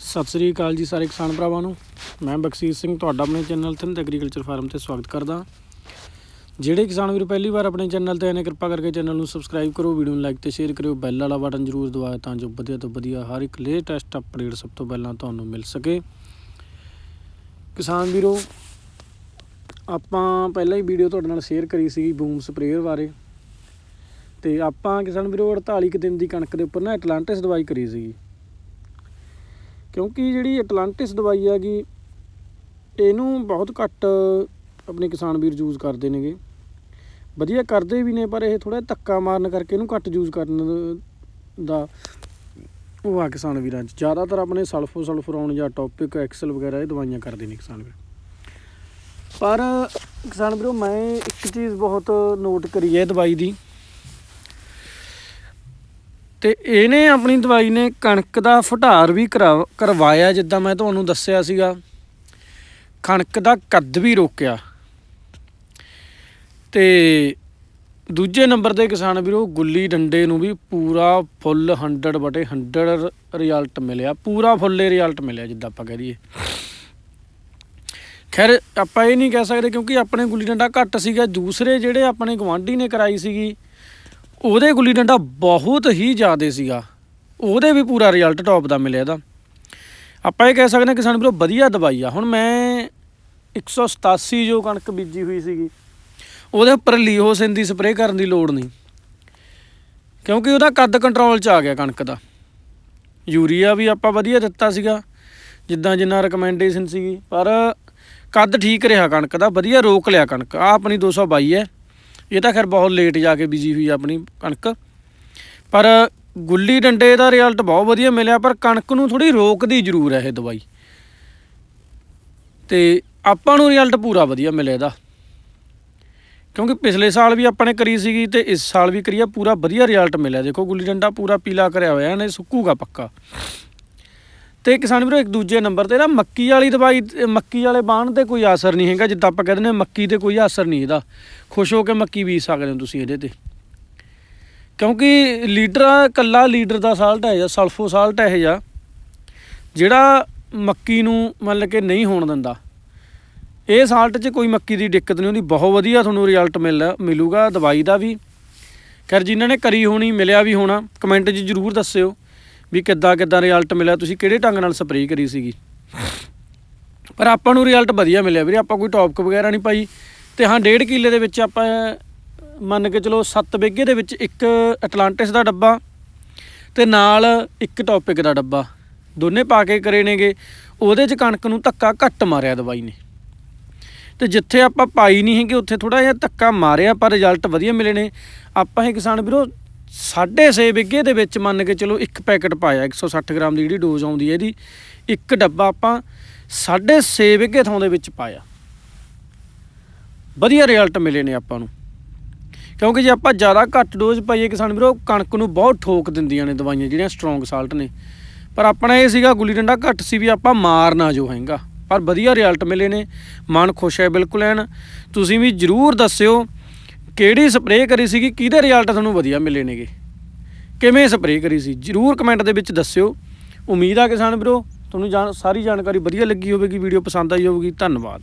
ਸਤਿ ਸ੍ਰੀ ਅਕਾਲ ਜੀ ਸਾਰੇ ਕਿਸਾਨ ਭਰਾਵਾਂ ਨੂੰ। ਮੈਂ ਬਖਸ਼ੀਸ਼ ਸਿੰਘ ਤੁਹਾਡਾ ਆਪਣੇ ਚੈਨਲ ਥਿੰਦ ਐਗਰੀਕਲਚਰ ਫਾਰਮ ਤੇ ਸਵਾਗਤ ਕਰਦਾ। ਜਿਹੜੇ ਕਿਸਾਨ ਵੀਰ ਪਹਿਲੀ ਵਾਰ ਆਪਣੇ ਚੈਨਲ ਤੇ ਆਏ ਨੇ, ਕਿਰਪਾ ਕਰਕੇ ਚੈਨਲ ਨੂੰ ਸਬਸਕ੍ਰਾਈਬ ਕਰੋ ਵੀਡੀਓ ਨੂੰ ਲਾਈਕ ਤੇ ਸ਼ੇਅਰ ਕਰਿਓ ਬੈਲ ਵਾਲਾ ਬਟਨ ਜ਼ਰੂਰ ਦਬਾਓ ਤਾਂ ਜੋ ਵਧੀਆ ਤੋਂ ਵਧੀਆ ਹਰ ਇੱਕ ਲੇਟੈਸਟ ਅਪਡੇਟ ਸਭ ਤੋਂ ਪਹਿਲਾਂ ਤੁਹਾਨੂੰ ਮਿਲ ਸਕੇ। ਕਿਸਾਨ ਵੀਰੋ, ਆਪਾਂ ਪਹਿਲਾਂ ਹੀ ਵੀਡੀਓ ਤੁਹਾਡੇ ਨਾਲ ਸ਼ੇਅਰ ਕਰੀ ਸੀ ਬੂਮ ਸਪਰੇਅਰ ਬਾਰੇ। ਤੇ ਆਪਾਂ ਕਿਸਾਨ ਵੀਰੋ 48 ਕੁ ਦਿਨ ਦੀ ਕਣਕ ਦੇ ਉੱਪਰ ਨਾ ਐਟਲਾਂਟਿਸ ਦਵਾਈ ਕਰੀ ਸੀ ਕਿਉਂਕਿ ਜਿਹੜੀ ਐਟਲਾਂਟਿਸ ਦਵਾਈ ਹੈਗੀ, ਇਹਨੂੰ ਬਹੁਤ ਘੱਟ ਆਪਣੇ ਕਿਸਾਨ ਵੀਰ ਯੂਜ਼ ਕਰਦੇ ਨੇਗੇ। ਵਧੀਆ ਕਰਦੇ ਵੀ ਨੇ, ਪਰ ਇਹ ਥੋੜਾ ਧੱਕਾ ਮਾਰਨ ਕਰਕੇ ਇਹਨੂੰ ਘੱਟ ਯੂਜ਼ ਕਰਨ ਦਾ ਉਹ ਆ ਕਿਸਾਨ ਵੀਰਾਂ 'ਚ। ਜ਼ਿਆਦਾਤਰ ਆਪਣੇ ਸਲਫੋ ਸਲਫਰਾਉਣ ਜਾਂ ਟੌਪਿਕ ਐਕਸਲ ਵਗੈਰਾ ਇਹ ਦਵਾਈਆਂ ਕਰਦੇ ਨੇ ਕਿਸਾਨ ਵੀਰ। ਪਰ ਕਿਸਾਨ ਵੀਰੋ, ਮੈਂ ਇੱਕ ਚੀਜ਼ ਬਹੁਤ ਨੋਟ ਕਰੀ ਹੈ ਦਵਾਈ ਦੀ। ਤੇ ਇਹਨੇ ਆਪਣੀ ਦਵਾਈ ਨੇ ਕਣਕ ਦਾ ਫਟਾਰ ਵੀ ਕਰਾ- ਕਰਵਾਇਆ, ਜਿੱਦਾਂ ਮੈਂ ਤੁਹਾਨੂੰ ਦੱਸਿਆ ਸੀਗਾ। ਕਣਕ ਦਾ ਕੱਦ ਵੀ ਰੋਕਿਆ। ਤੇ ਦੂਜੇ ਨੰਬਰ ਦੇ ਕਿਸਾਨ ਵੀਰੋ, ਗੁੱਲੀ ਡੰਡੇ ਨੂੰ ਵੀ ਪੂਰਾ ਫੁੱਲ 100 ਬਟੇ 100 ਰਿਜ਼ਲਟ ਮਿਲਿਆ। ਪੂਰਾ ਫੁੱਲੇ ਰਿਜ਼ਲਟ ਮਿਲਿਆ, ਜਿੱਦਾਂ ਆਪਾਂ ਕਹਿ ਦਈਏ। ਖੈਰ, ਆਪਾਂ ਇਹ ਨਹੀਂ ਕਹਿ ਸਕਦੇ ਕਿਉਂਕਿ ਆਪਣੇ ਗੁੱਲੀ ਡੰਡਾ ਘੱਟ ਸੀਗਾ। ਦੂਸਰੇ ਜਿਹੜੇ ਆਪਣੇ ਗਵਾਂਢੀ ਨੇ ਕਰਾਈ ਸੀਗੀ ਉਹਦੇ ਗੁੱਲੀ ਡੰਡਾ ਬਹੁਤ ਹੀ ਜ਼ਿਆਦਾ ਸੀਗਾ। ਉਹਦੇ ਵੀ ਪੂਰਾ ਰਿਜ਼ਲਟ ਟੌਪ ਦਾ ਮਿਲਿਆ ਇਹਦਾ। ਆਪਾਂ ਇਹ ਕਹਿ ਸਕਦੇ ਹਾਂ ਕਿ ਸਾਨੂੰ ਵੀਰੋ ਵਧੀਆ ਦਵਾਈ ਆ। ਹੁਣ ਮੈਂ 187 ਜੋ ਕਣਕ ਬੀਜੀ ਹੋਈ ਸੀਗੀ, ਉਹਦੇ ਉੱਪਰ ਲੀਹੋਸਿਨ ਦੀ ਸਪਰੇਅ ਕਰਨ ਦੀ ਲੋੜ ਨਹੀਂ। ਕਿਉਂਕਿ ਉਹਦਾ ਕੱਦ ਕੰਟਰੋਲ 'ਚ ਆ ਗਿਆ ਕਣਕ ਦਾ। ਯੂਰੀਆ ਵੀ ਆਪਾਂ ਵਧੀਆ ਦਿੱਤਾ ਸੀਗਾ, ਜਿੱਦਾਂ ਜਿੰਨਾ ਰეკਮੈਂਡੇਸ਼ਨ ਸੀਗੀ। ਪਰ ਕੱਦ ਠੀਕ ਰਿਹਾ ਕਣਕ ਦਾ, ਵਧੀਆ ਰੋਕ ਲਿਆ ਕਣਕ। ਆ ਆਪਣੀ 222 ਹੈ। ਇਹ ਤਾਂ ਖੈਰ ਬਹੁਤ ਲੇਟ ਜਾ ਕੇ ਬੀਜੀ ਹੋਈ ਆ ਆਪਣੀ ਕਣਕ। ਪਰ ਗੁੱਲੀ ਡੰਡੇ ਦਾ ਰਿਜ਼ਲਟ ਬਹੁਤ ਵਧੀਆ ਮਿਲਿਆ, ਪਰ ਕਣਕ ਨੂੰ ਥੋੜੀ ਰੋਕਦੀ ਜ਼ਰੂਰ ਹੈ ਇਹ ਦਵਾਈ। ਤੇ ਆਪਾਂ ਨੂੰ ਰਿਜ਼ਲਟ ਪੂਰਾ ਵਧੀਆ ਮਿਲਿਆ ਇਹਦਾ। ਕਿਉਂਕਿ ਪਿਛਲੇ ਸਾਲ ਵੀ ਆਪਾਂ ਨੇ ਕਰੀ ਸੀਗੀ ਤੇ ਇਸ ਸਾਲ ਵੀ ਕਰੀ ਪੂਰਾ ਵਧੀਆ ਰਿਜ਼ਲਟ ਮਿਲਿਆ। ਦੇਖੋ ਗੁੱਲੀ ਡੰਡਾ ਪੂਰਾ ਪੀਲਾ ਕਰਿਆ ਹੋਇਆ, ਇਹਨੇ ਸੁੱਕੂਗਾ ਪੱਕਾ। ਤੇ ਕਿਸਾਨ ਵੀਰੋ ਇੱਕ ਦੂਜੇ ਨੰਬਰ ਤੇ ਨਾ ਮੱਕੀ ਵਾਲੀ ਦਵਾਈ ਮੱਕੀ ਵਾਲੇ ਬਾਣ ਤੇ ਕੋਈ ਅਸਰ ਨਹੀਂ ਹੈਗਾ ਜਿੱਦਾਂ ਆਪਾਂ ਕਹਿੰਦੇ ਨੇ ਮੱਕੀ ਤੇ ਕੋਈ ਅਸਰ ਨਹੀਂ ਇਹਦਾ। ਖੁਸ਼ ਹੋ ਕੇ ਮੱਕੀ ਬੀਜ ਸਕਦੇ ਹੋ ਤੁਸੀਂ ਇਹਦੇ ਤੇ। ਕਿਉਂਕਿ ਲੀਡਰ ਆ, ਕੱਲਾ ਲੀਡਰ ਦਾ ਸਾਲਟ ਹੈ ਜਾਂ ਸਲਫੋ ਸਾਲਟ ਹੈ ਜਾਂ ਜਿਹੜਾ ਮੱਕੀ ਨੂੰ ਮੰਨ ਕੇ ਨਹੀਂ ਹੋਣ ਦਿੰਦਾ। ਇਹ ਸਾਲਟ 'ਚ ਕੋਈ ਮੱਕੀ ਦੀ ਦਿੱਕਤ ਨਹੀਂ ਹੁੰਦੀ ਬਹੁਤ ਵਧੀਆ ਤੁਹਾਨੂੰ ਰਿਜ਼ਲਟ ਮਿਲ ਮਿਲੂਗਾ ਦਵਾਈ ਦਾ ਵੀ। ਖੈਰ ਜਿਨ੍ਹਾਂ ਨੇ ਕਰੀ ਹੋਣੀ ਮਿਲਿਆ ਵੀ ਹੋਣਾ ਕਮੈਂਟ 'ਚ ਜਰੂਰ ਦੱਸਿਓ। ਵੀ ਕਿੱਦਾਂ ਕਿੱਦਾਂ ਰਿਜ਼ਲਟ ਮਿਲਿਆ, ਤੁਸੀਂ ਕਿਹੜੇ ਢੰਗ ਨਾਲ ਸਪਰੇਅ ਕਰੀ ਸੀਗੀ? ਪਰ ਆਪਾਂ ਨੂੰ ਰਿਜ਼ਲਟ ਵਧੀਆ ਮਿਲਿਆ ਵੀਰੇ, ਆਪਾਂ ਕੋਈ ਟੌਪਕ ਵਗੈਰਾ ਨਹੀਂ ਪਾਈ। ਤੇ ਹਾਂ, ਡੇਢ ਕਿੱਲੇ ਦੇ ਵਿੱਚ ਆਪਾਂ ਮੰਨ ਕੇ ਚਲੋ 7 ਬਿੱਗੇ ਦੇ ਵਿੱਚ ਇੱਕ ਐਟਲਾਂਟਿਸ ਦਾ ਡੱਬਾ ਤੇ ਨਾਲ ਇੱਕ ਟੌਪਿਕ ਦਾ ਡੱਬਾ। ਦੋਨੇ ਪਾ ਕੇ ਕਰੇ ਨੇਗੇ, ਉਹਦੇ 'ਚ ਕਣਕ ਨੂੰ ਧੱਕਾ ਘੱਟ ਮਾਰਿਆ ਦਵਾਈ ਨੇ। ਤੇ ਜਿੱਥੇ ਆਪਾਂ ਪਾਈ ਨਹੀਂ ਹੈਗੀ, ਉੱਥੇ ਥੋੜਾ ਜਿਹਾ ਧੱਕਾ ਮਾਰਿਆ, ਪਰ ਰਿਜ਼ਲਟ ਵਧੀਆ ਮਿਲੇ ਨੇ। ਆਪਾਂ ਇਹ ਕਿਸਾਨ ਵੀਰੋ 6.5 ਬਿੱਗੇ ਦੇ ਵਿੱਚ ਮੰਨ ਕੇ ਚਲੋ ਇੱਕ ਪੈਕਟ ਪਾਇਆ 160 ਗ੍ਰਾਮ ਦੀ ਜਿਹੜੀ ਡੋਜ਼ ਆਉਂਦੀ ਹੈ ਇਹਦੀ, ਇੱਕ ਡੱਬਾ ਆਪਾਂ 6.5 ਬਿੱਗੇ ਥਾਂ ਦੇ ਵਿੱਚ ਪਾਇਆ। ਵਧੀਆ ਰਿਜ਼ਲਟ ਮਿਲੇ ਨੇ ਆਪਾਂ ਨੂੰ। ਕਿਉਂਕਿ ਜੇ ਆਪਾਂ ਜ਼ਿਆਦਾ ਘੱਟ ਡੋਜ਼ ਪਾਈਏ ਕਿਸਾਨ ਵੀਰੋ, ਕਣਕ ਨੂੰ ਬਹੁਤ ਠੋਕ ਦਿੰਦੀਆਂ ਨੇ ਦਵਾਈਆਂ ਜਿਹੜੀਆਂ ਸਟਰੋਂਗ ਸਾਲਟ ਨੇ। ਪਰ ਆਪਣਾ ਇਹ ਸੀਗਾ ਗੁੱਲੀ ਡੰਡਾ ਘੱਟ ਸੀ ਵੀ ਆਪਾਂ ਮਾਰਨਾ ਜੋ ਹੈਗਾ। ਪਰ ਵਧੀਆ ਰਿਜ਼ਲਟ ਮਿਲੇ ਨੇ, ਮਨ ਖੁਸ਼ ਹੈ ਬਿਲਕੁਲ ਐਨ। ਤੁਸੀਂ ਵੀ ਜਰੂਰ ਦੱਸਿਓ ਕਿਹੜੀ ਸਪਰੇਅ ਕਰੀ ਸੀਗੀ? ਕਿਹਦੇ ਰਿਜ਼ਲਟ ਤੁਹਾਨੂੰ ਵਧੀਆ ਮਿਲੇ ਨੇਗੇ? ਕਿਵੇਂ ਸਪਰੇਅ ਕਰੀ ਸੀ? ਜਰੂਰ ਕਮੈਂਟ ਦੇ ਵਿੱਚ ਦੱਸਿਓ। ਉਮੀਦ ਆ ਕਿਸਾਨ ਵੀਰੋ, ਤੁਹਾਨੂੰ ਜਾਣ ਸਾਰੀ ਜਾਣਕਾਰੀ ਵਧੀਆ ਲੱਗੀ ਹੋਵੇਗੀ ਵੀਡੀਓ ਪਸੰਦ ਆਈ ਹੋਵੇਗੀ। ਧੰਨਵਾਦ।